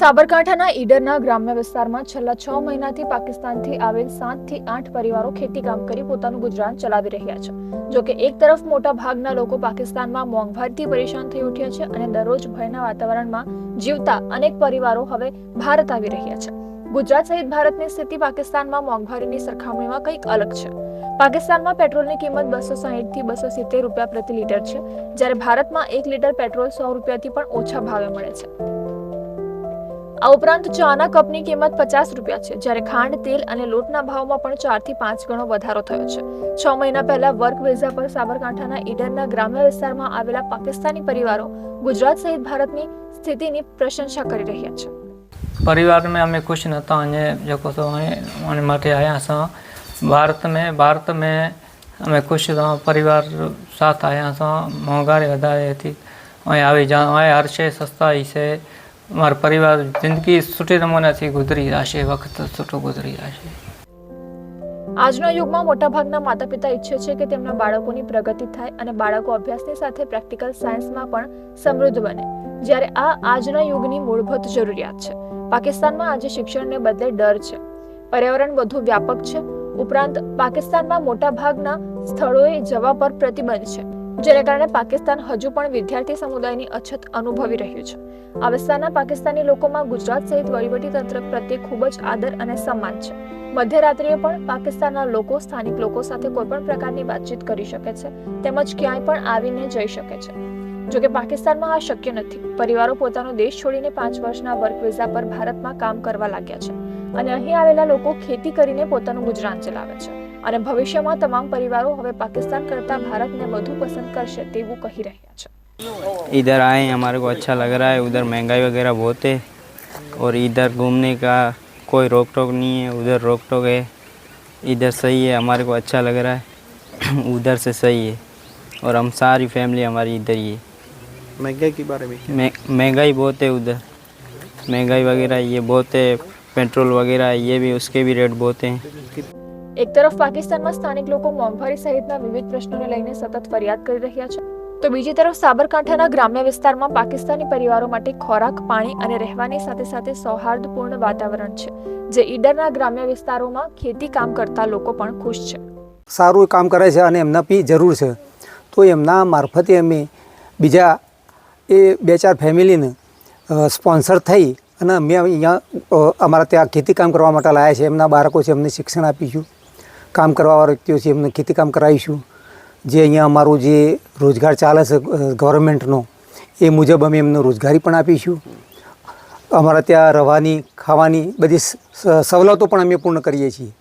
સાબરકાંઠાના ઈડરના ગ્રામ્ય વિસ્તારમાં છેલ્લા છ મહિનાથી પાકિસ્તાનથી આવેલ સાતથી આઠ પરિવારો ખેતી કામ કરી પોતાનું ગુજરાન ચલાવી રહ્યા છે. જો કે એક તરફ મોટા ભાગના લોકો પાકિસ્તાનમાં મોંઘવારીથી પરેશાન થઈ ઉઠ્યા છે અને દરરોજ ભયના વાતાવરણમાં જીવતા અનેક પરિવારો હવે ભારત આવી રહ્યા છે. ગુજરાત સહિત ભારતની સ્થિતિ પાકિસ્તાનમાં મોંઘવારીની સરખામણીમાં કંઈક અલગ છે. પાકિસ્તાનમાં પેટ્રોલની કિંમત બસો સાહીઠથી બસો સિત્તેર રૂપિયા પ્રતિ લીટર છે, જ્યારે ભારતમાં એક લીટર પેટ્રોલ સો રૂપિયાથી પણ ઓછા ભાવે મળે છે. આ ઉપરાંત ચાના કપની કિંમત પચાસ રૂપિયા છે જ્યારે ખાંડ તેલ અને લોટના ભાવમાં પણ ચાર થી પાંચ ગણો વધારો થયો છે છ મહિના પહેલા વર્ક વિઝા પર સાબરકાંઠાના ઈડરના ગ્રામ્ય વિસ્તારમાં આવેલા પાકિસ્તાની પરિવારો ગુજરાત સહિત ભારતની સ્થિતિની પ્રશંસા કરી રહ્યા છે परिवार में हमें कुछ न था अञे जेको सो हाणे माटे आया असां भारत में भारत में हमें ख़ुशि था परिवार साथ आया असां महांगाई वधारे थी ऐं આવી જા ऐं हर शइ सस्ताई से મારો પરિવાર જિંદગી સુઠી નમૂનાથી ગુજરી જશે, વખત સુઠો ગુજરી જશે. આજના યુગમાં મોટાભાગના માતા પિતા ઈચ્છે છે કે તેમના બાળકોની પ્રગતિ થાય અને બાળકો અભ્યાસની સાથે પ્રેક્ટિકલ સાયન્સમાં પણ સમૃદ્ધ બને. જ્યારે આ આજના યુગની મૂળભૂત જરૂરિયાત છે. પાકિસ્તાનમાં આજે શિક્ષણને બદલે ડર છે. પર્યાવરણ વધુ વ્યાપક છે. ઉપરાંત પાકિસ્તાનમાં મોટાભાગના સ્થળોએ જવા પર પ્રતિબંધ છે. જેને કારણે પાકિસ્તાન હજુ પણ વિદ્યાર્થી સમુદાયની અછત અનુભવી રહ્યું છે. આ વિસ્તારના પાકિસ્તાની લોકોમાં ગુજરાત સહિત વહીવટીતંત્ર પ્રત્યે ખૂબ જ આદર અને સન્માન છે. મધ્યરાત્રિએ પણ પાકિસ્તાનના લોકો સ્થાનિક લોકો સાથે કોઈ પણ પ્રકારની વાતચીત કરી શકે છે, તેમજ ક્યાંય પણ આવીને જઈ શકે છે. જોકે પાકિસ્તાનમાં આ શક્ય નથી. પરિવારો પોતાનો દેશ છોડીને પાંચ વર્ષના વર્ક વિઝા પર ભારતમાં કામ કરવા લાગ્યા છે અને અહીં આવેલા લોકો ખેતી કરીને પોતાનું ગુજરાન ચલાવે છે. અને ભવિષ્યમાં તમામ પરિવારો હવે પાકિસ્તાન કરતા ભારતને વધુ પસંદ કરશે તેવું કહી રહ્યા છે इधर आए हैं, हमारे को अच्छा लग रहा है उधर महंगाई वगैरह बहुत है और इधर घूमने का कोई रोक टोक नहीं है उधर रोक टोक है इधर सही है हमारे को अच्छा लग रहा है उधर से सही है और हम सारी फैमिली हमारी इधर ही है महंगाई के बारे में मह- महंगाई बहुत है उधर महंगाई वगैरह ये बहुत है पेट्रोल वगैरह ये भी उसके भी रेट बहुत हैं એક તરફ પાકિસ્તાનમાં સ્થાનિક લોકો મોંઘવારી સહિતના વિવિધ પ્રશ્નોને લઈને સતત ફરિયાદ કરી રહ્યા છે. તો બીજી તરફ સાબરકાંઠાના ગ્રામ્ય વિસ્તારમાં પાકિસ્તાની પરિવારો માટે ખોરાક, પાણી અને રહેવાની સાથે સાથે સૌહાર્દપૂર્ણ વાતાવરણ છે, જે ઈડરના ગ્રામ્ય વિસ્તારોમાં ખેતી કામ કરતા લોકો પણ ખુશ છે. સારું કામ કરે છે અને એમના પી જરૂર છે. તો એમના મારફતે અમે બીજા એ બે ચાર ફેમિલીને સ્પોન્સર થઈ અને અમે અહીંયા અમારા ત્યાં ખેતી કામ કરવા માટે લાયા છે. એમના બાળકો છે, એમને શિક્ષણ આપીશું કામ કરવાવાળા વ્યક્તિઓ છે, એમને ખેતી કામ કરાવીશું. જે અહીંયા અમારું જે રોજગાર ચાલે છે ગવર્મેન્ટનો એ મુજબ અમે એમને રોજગારી પણ આપીશું. અમારા ત્યાં રહેવાની ખાવાની બધી સવલતો પણ અમે પૂર્ણ કરીએ છીએ.